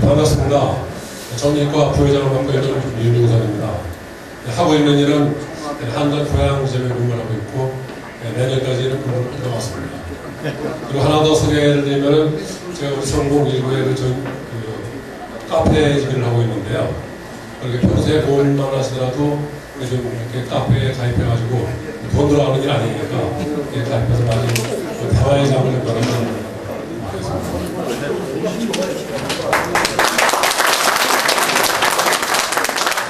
반갑습니다. 정리과 부회장을 맡고 있는 윤용선입니다. 하고 있는 일은 한전 고향지점에 근무를 하고 있고 내년까지는 근무를 같습니다. 그리고 하나 더 소개를 드리면은 제가 우리 성공 일부에 그, 전, 그 카페 일을 하고 있는데요. 그렇게 평소에 돈만 하시더라도 이렇게 카페에 가입해가지고 돈 들어가는 일 아니니까 가입해서 많이 그 대화의 장을 마련하는.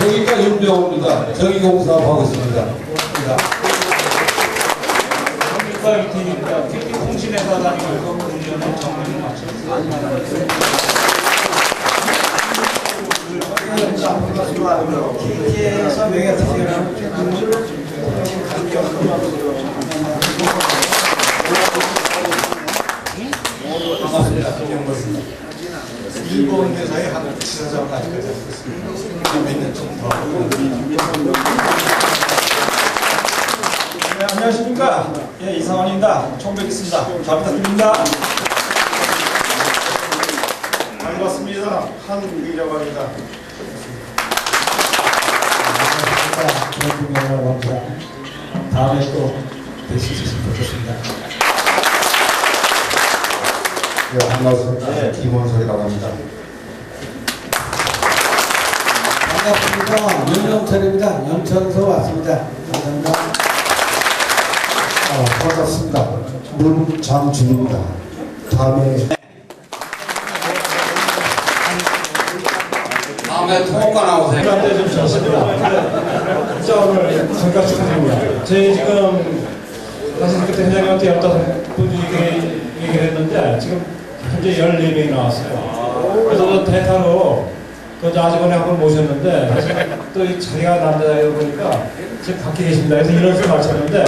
여기가 윤병호입니다. 정의공사하고 있습니다. 팀입니다. 특히 통신회사 다니고 있고 공연은 정리를 마쳤습니다. KT에서 메가트리라는 반갑습니다. 김영모입니다. 일본 회사의 한 지사장까지까지 하고 있습니다. 몇년 정도 하고 네, 안녕하십니까. 예, 이상원입니다. 처음 뵙겠습니다. 잘 부탁드립니다. 반갑습니다. 한국이라고 합니다. 정의공사라고 합니다. 다음에 또 뵐수 있으면 좋겠습니다. 네, 반갑습니다. 김원석이라고 합니다. 반갑습니다. 윤영철입니다. 영천서 왔습니다. 감사합니다. 아, 반갑습니다. 문장준입니다. 다음에 다음에 통과 나오세요. 시간대 좀 좋습니다. 진짜 오늘 잠깐 축하드립니다. 저희 지금 사실 그때 회장님한테 열다섯 분 얘기, 얘기를 했는데 지금 현재 14명이 나왔어요. 그래서 대타로 그 아주머니 한 분 모셨는데 사실 또이 자리가 남자다 보니까 지금 밖에 계십니다. 그래서 인원수 맞췄는데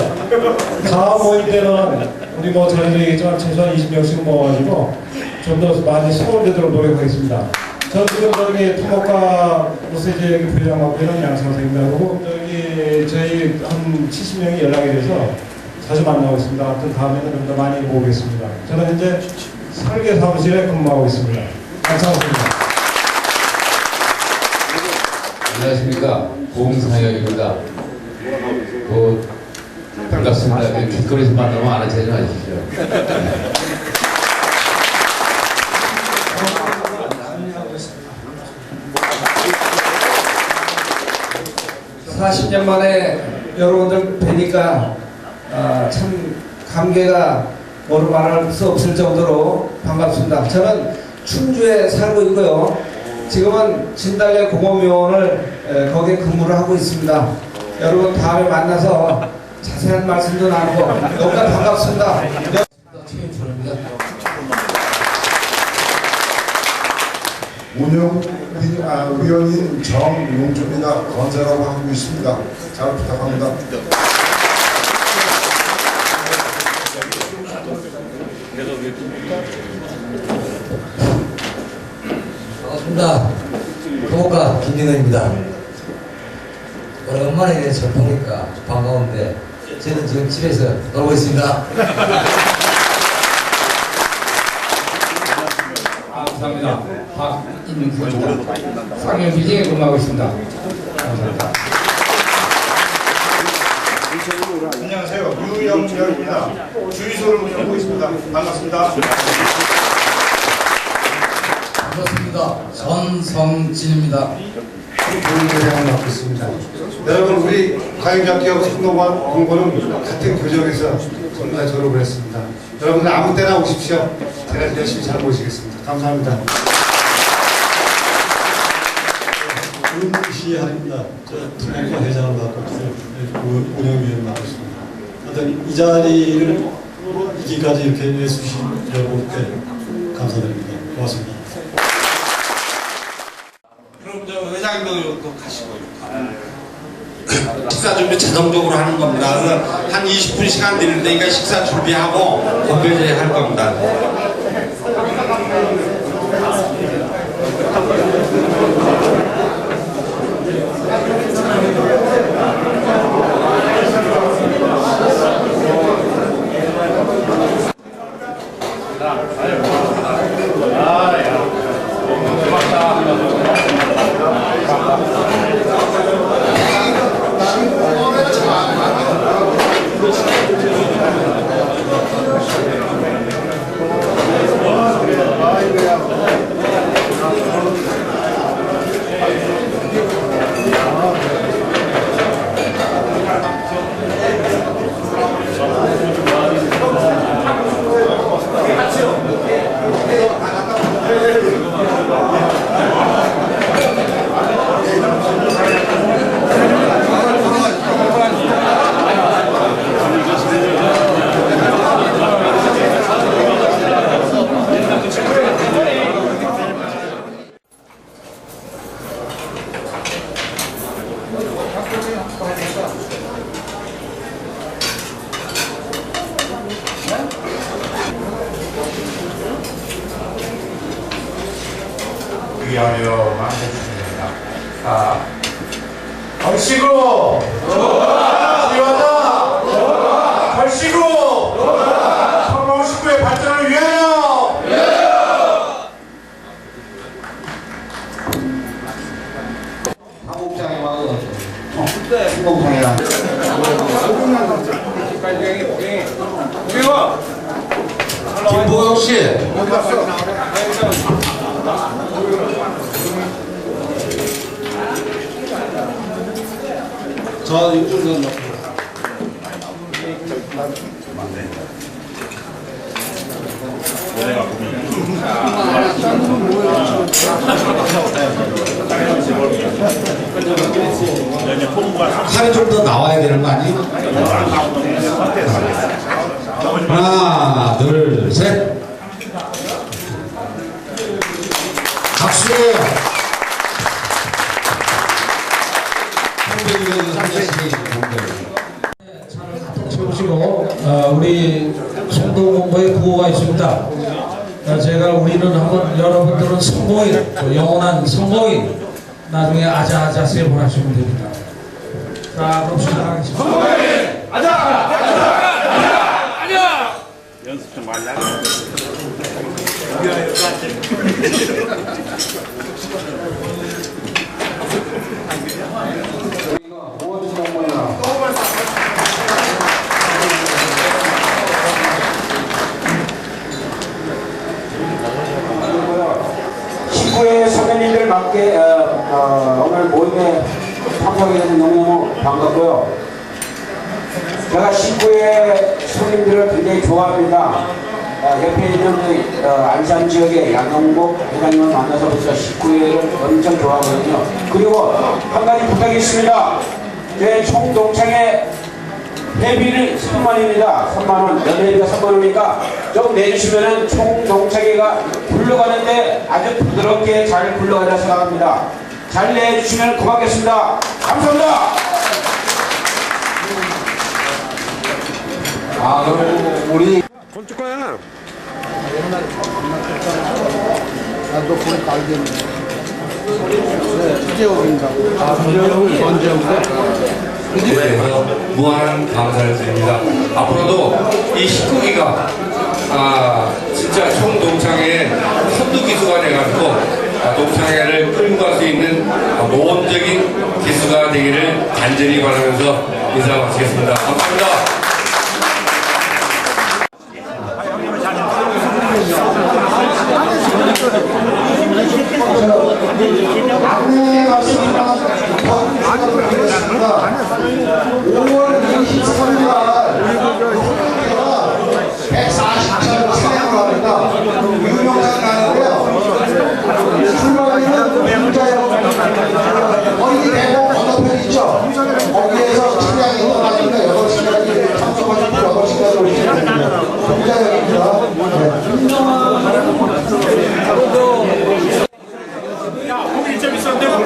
다음 모임 때는 우리 뭐 저희도 얘기했지만 최소한 20명씩 모아가지고 좀 더 많이 서울되도록 노력하겠습니다. 저 지금 저기 이제 여기 부회장 맡고 있는 양선생입니다. 그리고 저기 저희 한 70명이 연락이 돼서 자주 만나고 있습니다. 하여튼 다음에는 좀 더 많이 모으겠습니다. 저는 현재 설계 사무실에 근무하고 있습니다. 감사합니다. 안녕하십니까 공사역입니다. 그 반갑습니다. 그 길거리에서 만나면 알아채지 마십시오. 40년 만에 여러분들 뵈니까 아, 참 감개가 뭐로 말할 수 없을 정도로 반갑습니다. 저는 충주에 살고 있고요. 지금은 진달래 공업요원을 에, 거기에 근무를 하고 있습니다. 여러분 다음에 만나서 자세한 말씀도 나누고 너무나 반갑습니다. 최인철입니다. 운영 위- 아, 위원인 정용주입니다. 건설하고 하고 있습니다. 잘 부탁합니다. 반갑습니다. 토목가 김진호입니다. 오랜만에 저 보니까 반가운데 저는 지금 집에서 놀고 있습니다. 감사합니다. 박인구 상영 비정에 근무하고 있습니다. 감사합니다. 안녕하세요. 유영렬입니다. 주유소를 운영하고 있습니다. 반갑습니다. 반갑습니다. 전성진입니다. 교육대장을 맡고 있습니다. 여러분 우리 과잉잡기하고 성동관 공고는 같은 교정에서 전부 다 졸업을 했습니다. 여러분 아무 때나 오십시오. 제가 열심히 잘 모시겠습니다. 감사합니다. 시한입니다. 저 투명과 회장을 맡고 있고 운영위원을 맡고 있습니다. 하여튼 이 자리를 이기까지 이렇게 여러분께 감사드립니다. 고맙습니다. 사장님도 가시고 식사 준비 자동적으로 하는 겁니다. 한 20분 시간 드리니까 식사 준비하고 건배제 할 겁니다. 위하여만 해주시면 됩니다. 자, 걸시고! 지원다! 걸시고! 성공식구의 발전을 위하여! 한국장에 와서 한국장이랑 김보영 씨. 저 육중선 살이 좀 더 나와야 되는 거 아니에요? 하나, 둘, 셋. 박수예요. 채우시고 어, 우리 송도공부에 구호가 있습니다. 어, 제가 우리는 한번 여러분들은 성공인, 또 영원한 성공인 나중에 아자아자 세번 하시면 됩니다. 자 그럼 시작하겠습니다. 시구의 선배님들 맞게 어, 어, 오늘 모임에 참석하게 돼서 너무너무 반갑고요. 제가 시구의 손님들을 굉장히 좋아합니다. 어, 옆에 있는 그, 어, 안산 지역의 양영복 회장님을 만나서부터 식구회를 엄청 좋아하거든요. 그리고 한 가지 부탁이 있습니다. 제 총동창회 회비를 3만입니다. 3만원. 연회비가 3만원이니까 좀 내주시면은 총동창회가 굴러가는데 아주 부드럽게 잘 굴러가리라 생각합니다. 잘 내주시면 고맙겠습니다. 감사합니다. 아, 그럼 우리 대해서 무한한 감사를 드립니다. 앞으로도 이 19기가 아, 진짜 총동창회의 선두 기수가 돼가지고 아, 동창회를 끌고 갈 수 있는 아, 모범적인 기수가 되기를 간절히 바라면서 인사 마치겠습니다. 감사합니다. 안내 말씀드리겠습니다. 5월 23일 140차를 차량을 합니다. 유명한 가는데요. 대고 건너편 있죠? 거기에서 차량이 떠나니까 8시까지 참석하시고 8시까지 오시면 됩니다. 문자역입니다. 네. ce mi se întâmplă.